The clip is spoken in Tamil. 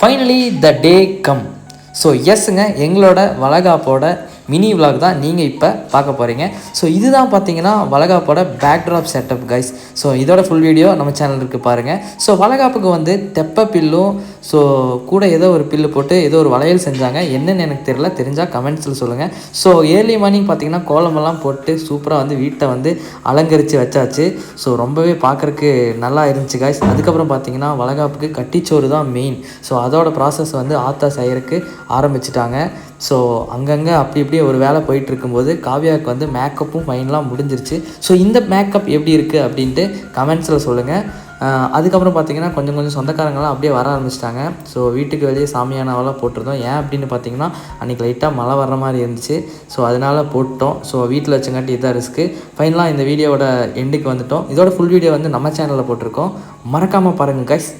Finally the day come so எஸ்ங்க எங்களோட வளகாப்போட மினி விலாக் தான் நீங்கள் இப்போ பார்க்க போகிறீங்க ஸோ இதுதான் பார்த்தீங்கன்னா வளகாப்போட பேக்ட்ராப் செட்டப் கைஸ் ஸோ இதோட ஃபுல் வீடியோ நம்ம சேனல் இருக்குது பாருங்கள் ஸோ வளகாப்புக்கு வந்து தெப்ப பில்லும் ஸோ கூட ஏதோ ஒரு பில்லு போட்டு ஏதோ ஒரு வளையல் செஞ்சாங்க. என்னென்னு எனக்கு தெரியல. தெரிஞ்சால் கமெண்ட்ஸில் சொல்லுங்கள் ஸோ ஏர்லி மார்னிங் பார்த்தீங்கன்னா கோலமெல்லாம் போட்டு சூப்பராக வந்து வீட்டை வந்து அலங்கரித்து வச்சாச்சு. ஸோ ரொம்பவே பார்க்குறக்கு நல்லா இருந்துச்சு காய்ஸ் அதுக்கப்புறம் பார்த்தீங்கன்னா வளகாப்புக்கு கட்டிச்சோறு தான் மெயின் ஸோ அதோட ப்ராசஸ் வந்து ஆத்தா செய்யறதுக்கு ஆரம்பிச்சிட்டாங்க. ஸோ அங்கங்கே அப்படி இப்படியே ஒரு வேலை போயிட்டு இருக்கும்போது காவ்யாவுக்கு வந்து மேக்கப்பும் ஃபைன்லாம் முடிஞ்சிருச்சு. ஸோ இந்த மேக்கப் எப்படி இருக்குது அப்படின்ட்டு கமெண்ட்ஸில் சொல்லுங்கள் அதுக்கப்புறம் பார்த்தீங்கன்னா கொஞ்சம் கொஞ்சம் சொந்தக்காரங்களாம் அப்படியே வர ஆரம்பிச்சிட்டாங்க. ஸோ வீட்டுக்கு வெளியே சாமியானாவெல்லாம் போட்டிருந்தோம். ஏன் அப்படின்னு பார்த்தீங்கன்னா அன்றைக்கி லைட்டாக மழை வர்ற மாதிரி இருந்துச்சு. ஸோ அதனால் போட்டோம். ஸோ வீட்டில் வச்சங்காட்டி இதான் ரிஸ்க்கு ஃபைனலாக இந்த வீடியோவோட எண்டுக்கு வந்துட்டோம். இதோட ஃபுல் வீடியோ வந்து நம்ம சேனலில் போட்டிருக்கோம். மறக்காமல் பாருங்கள் கைஸ்